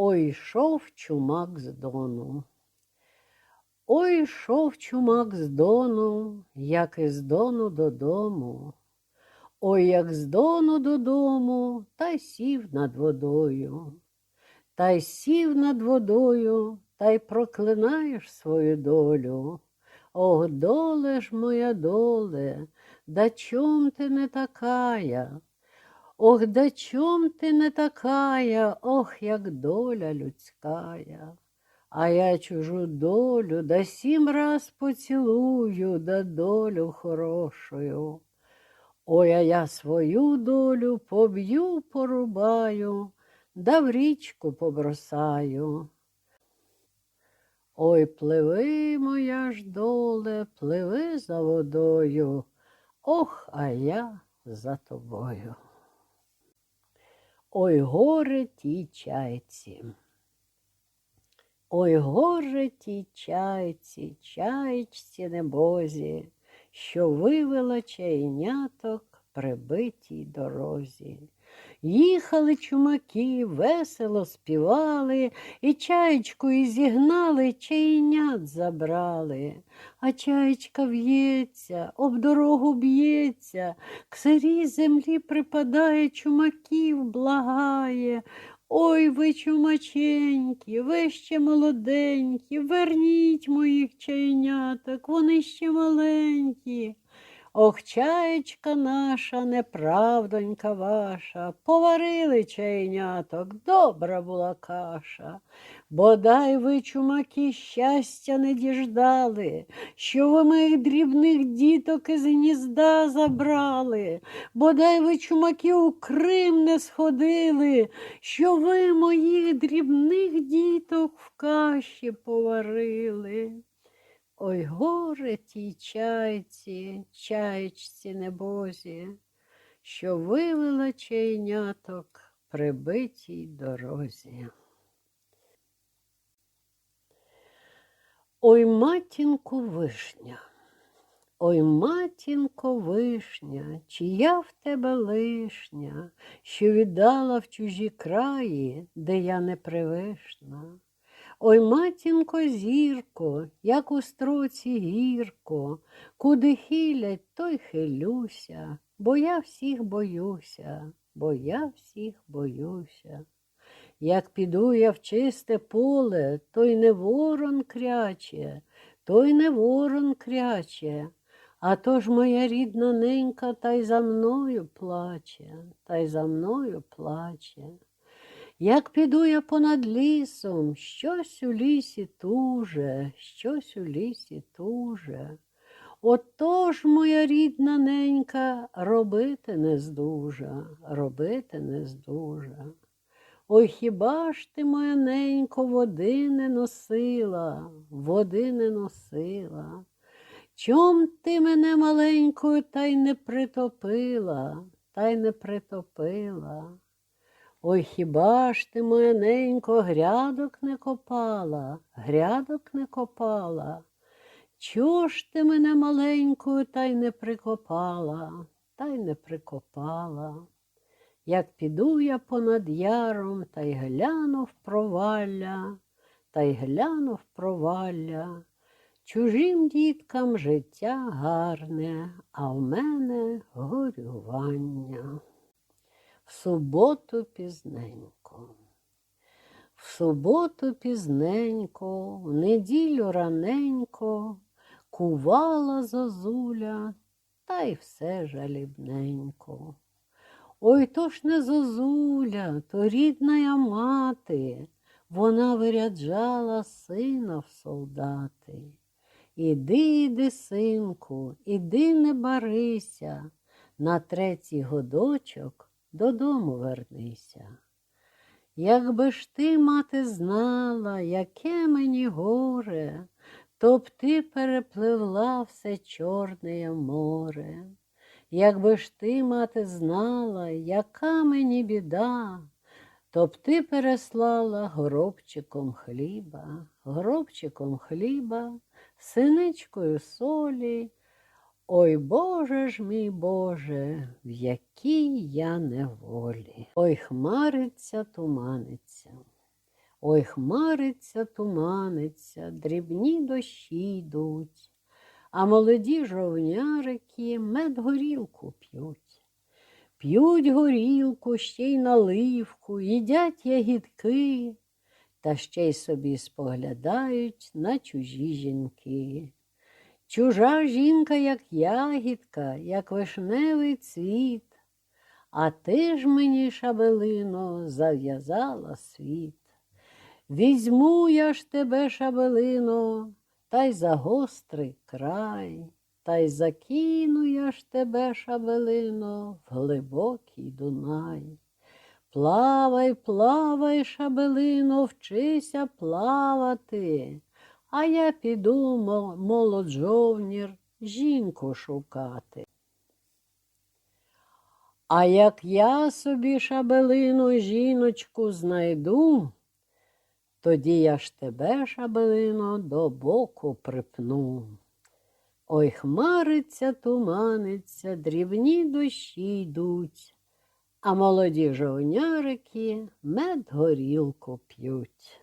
Ой йшов чумак з дону. Ой йшов чумак з дону, як із дону додому. Ой, як з дону додому, та й сів над водою. Та й сів над водою, та й проклинаєш свою долю. Ох, доле ж моя доле, да чом ти не такая? Ох, да чом ти не такая, ох, як доля людськая. А я чужу долю да сім раз поцілую, да долю хорошою. Ой, а я свою долю поб'ю, порубаю, да в річку побросаю. Ой, пливи, моя ж доле, пливи за водою, ох, а я за тобою. Ой, горе тій чайці. Ой, горе тій чайці, чайці небозі, що вивела чайняток прибитій дорозі. Їхали чумаки, весело співали, і чаєчкою зігнали, чайнят забрали. А чаєчка в'ється, об дорогу б'ється, к сирій землі припадає, чумаків благає. Ой, ви чумаченькі, ви ще молоденькі, верніть моїх чайняток, вони ще маленькі. Ох, чаєчка наша, неправдонька ваша, поварили чайняток, добра була каша. Бодай ви, чумаки, щастя не діждали, що ви моїх дрібних діток із гнізда забрали, бодай ви, чумаки, у Крим не сходили, що ви моїх дрібних діток в каші поварили. Ой, горе тій чайці, чайчці небозі, що вивела чайняток прибитій дорозі. Ой, матінко вишня, ой, матінко вишня, чия в тебе лишня, що віддала в чужі краї, де я не привишна. Ой, матінко, зірко, як у строці гірко, куди хилять, той хилюся, бо я всіх боюся, бо я всіх боюся. Як піду я в чисте поле, той не ворон кряче, той не ворон кряче, а то ж моя рідна ненька та й за мною плаче, та й за мною плаче. Як піду я понад лісом, щось у лісі туже, щось у лісі туже. Отож, моя рідна ненька, робити не здужа, робити не здужа. Ой, хіба ж ти, моя ненько, води не носила, води не носила? Чом ти мене маленькою та й не притопила, та й не притопила? Ой, хіба ж ти, моя грядок не копала, грядок не копала? Чого ж ти мене маленькою та й не прикопала, та й не прикопала? Як піду я понад яром та й гляну в провалля, та й гляну в провалля, чужим діткам життя гарне, а в мене горювання. В суботу пізненько. В суботу пізненько, в неділю раненько, кувала зозуля, та й все жалібненько. Ой то ж не зозуля, то рідна я мати, вона виряджала сина в солдати. Іди, іди, синку, іди не барися, на третій годочок додому вернися. Якби ж ти, мати, знала, яке мені горе, то б ти перепливла все Чорне море. Якби ж ти, мати, знала, яка мені біда, то б ти переслала горобчиком хліба, горобчиком хліба, синичкою солі. Ой Боже ж мій Боже, в якій я неволі. Ой хмариться, туманиться. Ой, хмариться, туманиться, дрібні дощі йдуть, а молоді жовнярики мед горілку п'ють. П'ють горілку, ще й наливку, їдять ягідки, та ще й собі споглядають на чужі жінки. Чужа жінка, як ягідка, як вишневий цвіт, а ти ж мені, шабелино, зав'язала світ. Візьму я ж тебе, шабелино, та й за гострий край, та й закину я ж тебе, шабелино, в глибокий Дунай. Плавай, плавай, шабелино, вчися плавати, а я піду, мо- молод жовнір, жінку шукати. А як я собі шабелину жіночку знайду, тоді я ж тебе, шабелино, до боку припну. Ой, хмариться, туманиться, дрібні дощі йдуть, а молоді жовнярики мед горілку п'ють.